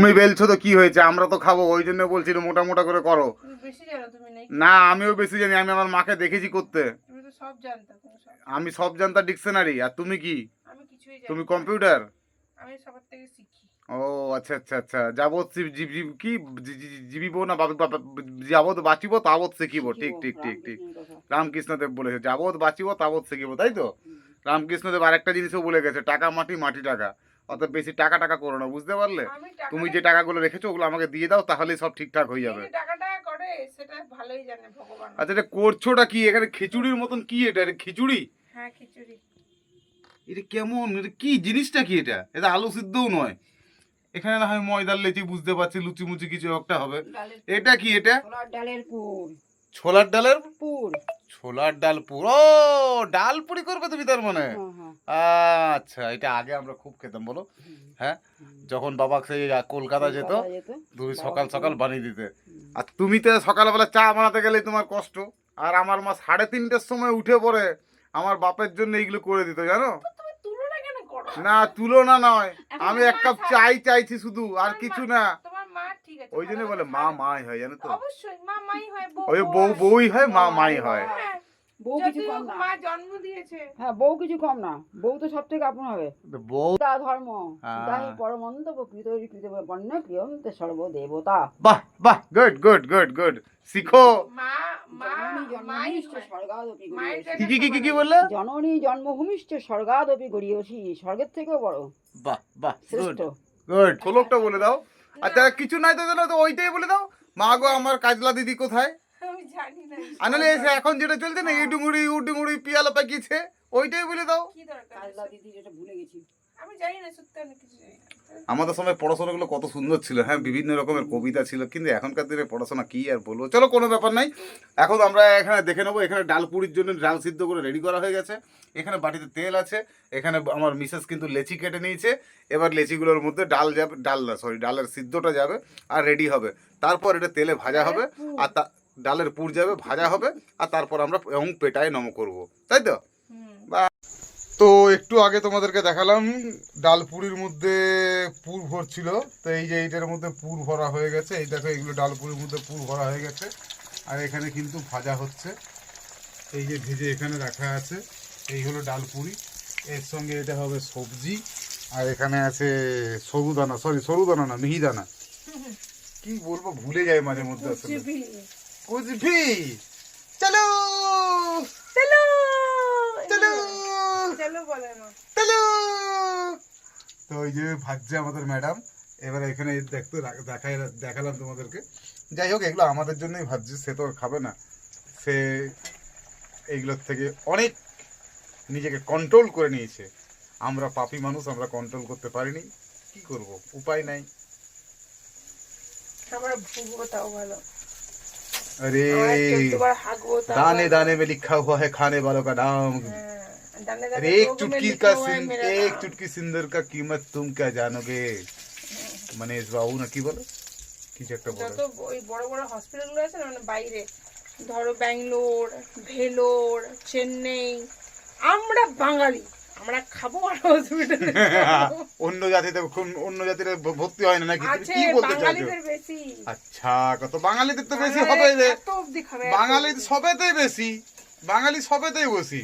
তুমি বেলছো তো কি হয়েছে? আমরা তো খাব ওই জন্য বলছি মোটা মোটা করে করো। তুমি বেশি জানো তুমি নেই না আমিও বেশি জানি আমি আমার মাকে দেখেছি করতে। তুমি তো সব জানতা তুমি সব আমি সব জানতা ডিকশনারি আর তুমি কি? আমি কিছুই জানি তুমি কম্পিউটার? আমি সবার থেকে শিখি। ও আচ্ছা আচ্ছা আচ্ছা। যাবত জীব- জীব- জীব- কি? জীবিব না যাবত বাঁচিব তাবত শিখিব। ঠিক ঠিক ঠিক ঠিক। রামকৃষ্ণদেব বলেছে যাবত বাঁচিব তাবত শিখিব তাই তো? রামকৃষ্ণদেব আরেকটা জিনিসও বলে গেছে টাকা মাটি মাটি টাকা। অত বেশি টাকা টাকা করো না বুঝতে পারলে? তুমি যে টাকাগুলো রেখেছো ওগুলো আমাকে দিয়ে দাও তাহলেই সব ঠিকঠাক হয়ে যাবে। আচ্ছা এটা করছোটা কি? এখানে খিচুড়ির মতন কি এটা? এটা খিচুড়ি? হ্যাঁ এটা কেমন? এটা কি জিনিসটা কি এটা? এটা আলু সিদ্ধও নয়। এখানে না হয় ময়দার লেচি বুঝতে পারছি লুচি মুচি কিছু একটা হবে। এটা কি এটা? ডালের পুর। ছোলার ডালের? পুর। ছোলার ডাল পুরো ডাল পুরি করবে তুমি তার মানে? হ্যাঁ, হ্যাঁ। আচ্ছা এটা আগে আমরা খুব খেতাম বলো। হ্যাঁ যখন বাবা সেই কলকাতা যেত তুমি সকাল সকাল বানিয়ে দিতে। আর তুমি তো সকালবেলা চা বানাতে গেলে তোমার কষ্ট। আর আমার মা সাড়ে তিনটের সময় উঠে পড়ে আমার বাপের জন্য এইগুলো করে দিত জানো? না তুলনা নয়। আমি এক কাপ চাই চাইছি শুধু আর কিছু না। ওই জন্য বলে মা। মাই হয় জানো তো? ওই বউ বউ বউই হয় মা মাই হ্যাঁ, বউ কিছু কম না। মা জন্ম দিয়েছে। হ্যাঁ বউ কিছু কম না। বউ তো সব থেকে আপন হবে। বউ তা ধর্ম। হ্যাঁ। তাই পরমন্ত প্রকৃত কৃত বন্য প্রিয়ন্ত সর্বদেবতা। বাহ বাহ গুড গুড গুড গুড শিখো। মা মা জননী জন্মভূমিষ্ঠ স্বর্গাদপি মায়ের গড়িয়সী কি কি কি কি কি বললে? জননী জন্মভূমিষ্ঠ স্বর্গাদপি গড়িয়সী স্বর্গের থেকেও বড়। বাহ বাহ গুড শ্রেষ্ঠ। গুড শ্লোকটা বলে দাও। আচ্ছা কিছু নাই তো জানো তো ওইটাই বলে দাও। মা গো আমার কাজলা দিদি কোথায়? আমি জানি না আনালে এসে এখন যেটা চলছে না ইডুঙুড়ি উডুঙুড়ি পিয়ালা পাকিয়েছে ওইটাই বলে দাও। কি দরকার কাজলা দিদি যেটা ভুলে গেছি। আমি জানি না সত্যি অনেক কিছু আমাদের সময় পড়াশোনাগুলো কত সুন্দর ছিল হ্যাঁ বিভিন্ন রকমের কবিতা ছিল কিন্তু এখনকার দিনে পড়াশোনা কি আর বলব? চলো কোনো ব্যাপার নাই। এখন আমরা এখানে দেখে নেব এখানে ডাল পুরির জন্য ডাল সিদ্ধ করে রেডি করা হয়ে গেছে। এখানে বাটিতে তেল আছে এখানে আমার মিসেস কিন্তু লেচি কেটে নিয়েছে। এবার লেচিগুলোর মধ্যে ডাল যাবে ডাল না সরি ডালের সিদ্ধটা যাবে আর রেডি হবে। তারপর এটা তেলে ভাজা হবে। আর তা ডালের পুর যাবে ভাজা হবে আর তারপর আমরা এবং পেটায় নম করব। তাই তো? হুম। তো একটু আগে তোমাদেরকে দেখালাম ডাল পুরির মধ্যে পুর ভরছিল। তো এই যে এইটার মধ্যে পুর ভরা হয়ে গেছে এই দেখো এইগুলো ডাল পুরির মধ্যে পুর ভরা হয়ে গেছে। আর এখানে কিন্তু ভাজা হচ্ছে। এই যে ভেজে এখানে রাখা আছে এই হলো ডাল পুরি। এর সঙ্গে এটা হবে সবজি আর এখানে আছে সরুদানা সরি সরুদানা না মিহিদানা। কি বলব ভুলে যায় মাঝে মধ্যে আসলে। কুচভি চলো চলো চলো চলো বলে না। তো ওই যে ভাজছে আমাদের ম্যাডাম এবার এখানে দেখতে দেখাই দেখালাম তোমাদেরকে। যাই হোক এগুলো আমাদের জন্যই ভাজছে সে তো খাবে না। সে এইগুলোর থেকে অনেক নিজেকে কন্ট্রোল করে নিয়েছে। আমরা পাপি মানুষ আমরা কন্ট্রোল করতে পারিনি। কি করব? উপায় নাই। আমরা ভুগবো তাও ভালো। अरे আমরা একটু বার হাগবো তাও दाने ভালো। दाने में लिखा हुआ है खाने वालों का नाम হ্যাঁ, দানে দানে अरे एक लोगों में चुटकी लिखा का हुआ है सिं, मेरा एक नाम। चुटकी सिंदूर का कीमत तुम क्या जानोगे মনীষ বাবু না কি বলো কিছু একটা বলো যত ওই বড় বড় হসপিটালগুলো আছে না মানে বাইরে ধরো ব্যাঙ্গালোর ভেলোর চেন্নাই আমরা বাঙালি আমরা খাব আর হসপিটালে অন্য জাতিতে খুব অন্য জাতিতে ভর্তি হয় না নাকি? কি বলতে চাইছো? আচ্ছা কত বাঙালিদের তো বেশি হবে রে। বাঙালি। সবেতেই বেশি বাঙালি সবেতেই বেশি।